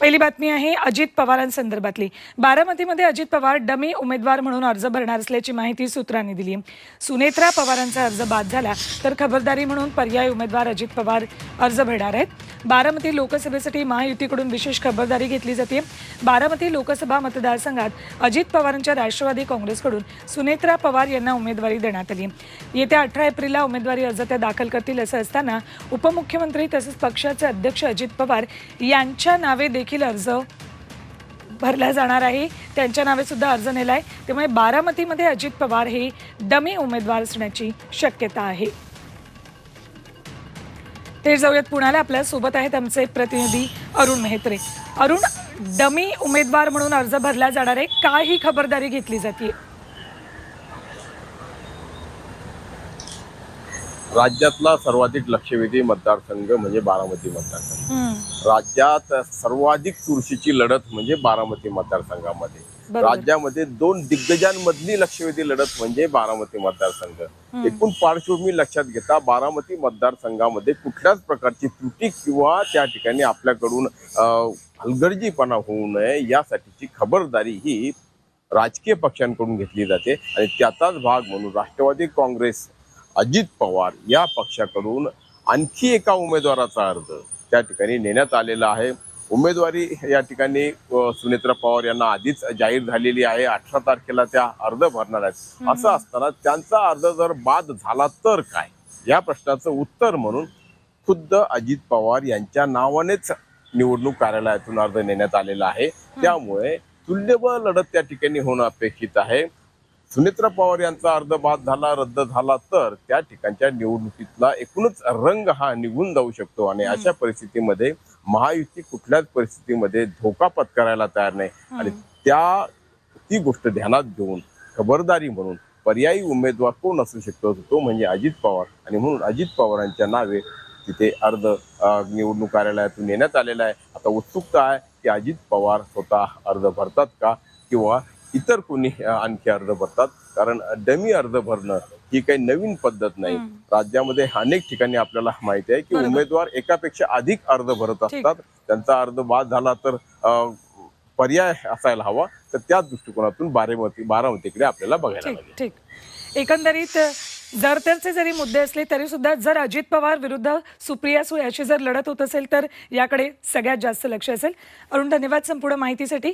पहिली बातमी आहे अजित पवारांसंदर्भातली. बारामतीमध्ये अजित पवार डमी उमेदवार म्हणून अर्ज भरणार असल्याची माहिती सूत्रांनी दिली. सुनेत्रा पवारांचा अर्ज बाद झाला तर खबरदारी म्हणून पर्यायी उमेदवार अजित पवार अर्ज भरणार आहेत. बारामती लोकसभेसाठी महायुतीकडून विशेष खबरदारी घेतली जाते. बारामती लोकसभा मतदारसंघात अजित पवारांच्या राष्ट्रवादी काँग्रेसकडून सुनेत्रा पवार यांना उमेदवारी देण्यात आली. येत्या अठरा एप्रिलला उमेदवारी अर्ज त्या दाखल करतील असं असताना उपमुख्यमंत्री तसंच पक्षाचे अध्यक्ष अजित पवार यांच्या नावे देखील अर्ज भरला जाणार आहे. त्यांच्या नावे सुद्धा अर्ज नेलाय. त्यामुळे बारामतीमध्ये अजित पवार हे डमी उमेदवार असण्याची शक्यता आहे. ते जाऊयात पुण्याला. आपल्यासोबत आहेत आमचे प्रतिनिधी अरुण मेहत्रे. अरुण डमी उमेदवार म्हणून अर्ज भरला जाणार आहे. काय ही खबरदारी घेतली जाते राज्यातला सर्वाधिक लक्षवेधी मतदारसंघ म्हणजे बारामती मतदारसंघ. राज्यात सर्वाधिक चुरशीची लढत म्हणजे बारामती मतदारसंघामध्ये. राज्यामध्ये दोन दिग्गजांमधली लक्षवेधी लढत म्हणजे बारामती मतदारसंघ. एकूण पार्श्वभूमी लक्षात घेता बारामती मतदारसंघामध्ये कुठल्याच प्रकारची त्रुटी किंवा त्या ठिकाणी आपल्याकडून हलगर्जीपणा होऊ नये यासाठीची खबरदारी ही राजकीय पक्षांकडून घेतली जाते. आणि त्याचाच भाग म्हणून राष्ट्रवादी काँग्रेस अजित पवार या पक्षाकडून आणखी एका उमेदवाराचा अर्ज त्या ठिकाणी नेण्यात आलेला आहे. उमेदवारी या ठिकाणी सुनेत्रा पवार यांना आधीच जाहीर झालेली आहे. अठरा तारखेला त्या अर्ज भरणार आहेत. असं असताना त्यांचा अर्ज जर बाद झाला तर काय? या प्रश्नाचं उत्तर म्हणून खुद्द अजित पवार यांच्या नावानेच निवडणूक कार्यालयातून अर्ज नेण्यात आलेला आहे. त्यामुळे तुल्यबळ लढत त्या ठिकाणी होणं अपेक्षित आहे. सुनेत्रा पवार यांचा अर्ध बाद झाला रद्द झाला तर त्या ठिकाणच्या निवडणुकीतला एकूणच रंग हा निघून जाऊ शकतो आणि अशा परिस्थितीमध्ये महायुती कुठल्याच परिस्थितीमध्ये धोका पत्करायला तयार नाही. आणि त्या ती गोष्ट ध्यानात घेऊन खबरदारी म्हणून पर्यायी उमेदवार कोण असू शकतो? तो म्हणजे अजित पवार. आणि म्हणून अजित पवारांच्या नावे तिथे अर्ज निवडणूक कार्यालयातून नेण्यात आलेला आहे. आता उत्सुकता आहे की अजित पवार स्वतः अर्ज भरतात का? किंवा इतर कोणी आणखी अर्ज भरतात. कारण डमी अर्ज भरणं ही काही नवीन पद्धत नाही. राज्यामध्ये अनेक ठिकाणी आपल्याला माहिती आहे की. उमेदवार एकापेक्षा अधिक अर्ज भरत असतात. त्यांचा अर्ज बाद झाला तर पर्याय असायला हवा. तर त्याच दृष्टिकोनातून बारामती बारामतीकडे आपल्याला बघायला ठीक एकंदरीत जर तरचे जरी मुद्दे असले तरी सुद्धा जर अजित पवार विरुद्ध सुप्रिया सुळे अशी जर लढत होत असेल तर याकडे सगळ्यात जास्त लक्ष असेल. अरुण धन्यवाद संपूर्ण माहितीसाठी.